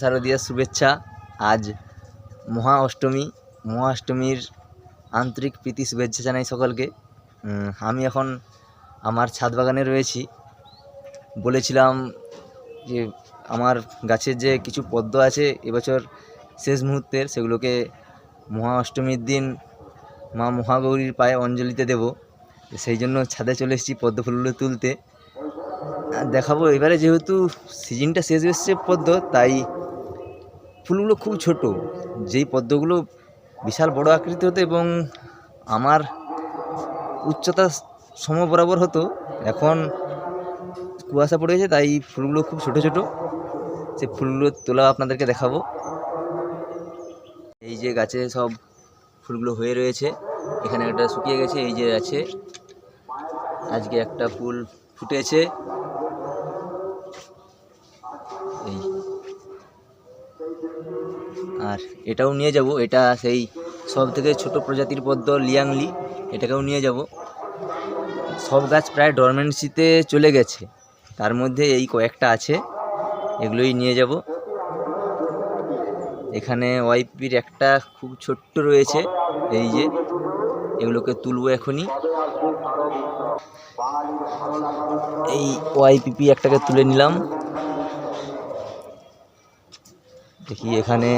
শারদীয়ার শুভেচ্ছা। আজ মহা অষ্টমী, মহা অষ্টমীর আন্তরিক প্রীতি, শুভেচ্ছা জানাই সকলকে। আমি এখন আমার ছাদ বাগানে রয়েছি। বলেছিলাম যে আমার গাছের যে কিছু পদ্ম আছে এবছর শেষ মুহূর্তের, সেগুলোকে মহা অষ্টমীর দিন মা মহাগৌরীর পায়ে অঞ্জলিতে দেব। সেই জন্য ছাদে চলে এসেছি পদ্ম ফুলগুলো তুলতে। দেখাবো। এবারে যেহেতু সিজনটা শেষ এসছে পদ্ম, তাই ফুলগুলো খুব ছোট। যেই পদ্মগুলো বিশাল বড় আকৃতি হতো এবং আমার উচ্চতা সম বরাবর হতো, এখন কুয়াশা পড়ে গেছে, তাই ফুলগুলো খুব ছোট ছোট। সে ফুলগুলো তোলা আপনাদেরকে দেখাবো। এই যে গাছে সব ফুলগুলো হয়ে রয়েছে, এখানে একটা শুকিয়ে গেছে, এই যে আছে। আজকে একটা ফুল ফুটেছে। আর এটাও নিয়ে যাব, এটা সেই সব থেকে ছোট প্রজাতির পদ্ম লিয়াংলি এটাকেও নিয়ে যাব। সব গাছ প্রায় ডরমেন্সিতে চলে গেছে, তার মধ্যে এই কয়েকটা আছে, এগুলোই নিয়ে যাব। এখানে ওয়াইপির একটা খুব ছোট্ট রয়েছে, এই যে, এগুলোকে তুলবো এখনই। এই ওয়াইপিপি একটাকে তুলে নিলাম। দেখি এখানে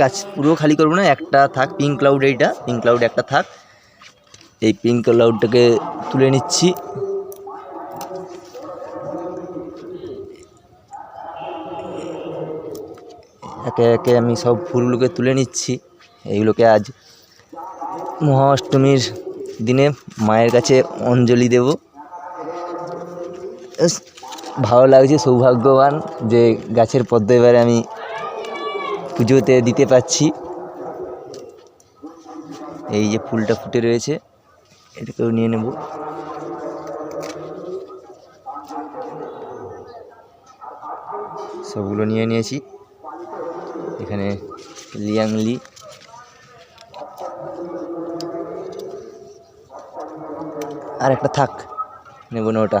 গাছ পুরো খালি করব না, একটা থাক পিঙ্ক ক্লাউড এইটা পিঙ্ক ক্লাউড একটা থাক। এই পিঙ্ক ক্লাউডটাকে তুলে নিচ্ছি। একে একে আমি সব ফুলগুলোকে তুলে নিচ্ছি। এইগুলোকে আজ মহাষ্টমীর দিনে মায়ের কাছে অঞ্জলি দেব। ভালো লাগছে, সৌভাগ্যবান যে গাছের পদ্ম এবারে আমি পুজোতে দিতে পারছি এই যে ফুলটা ফুটে রয়েছে, এটাকেও নিয়ে নেব। সবগুলো নিয়ে নিয়েছি। এখানে লিয়াংলি। আর একটা থাক, নেব না ওটা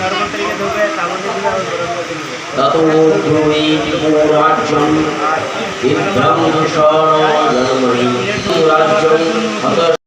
ততোদ্ভুই রাজ্যম বিভ্রম সরজন্মী রাজ্যম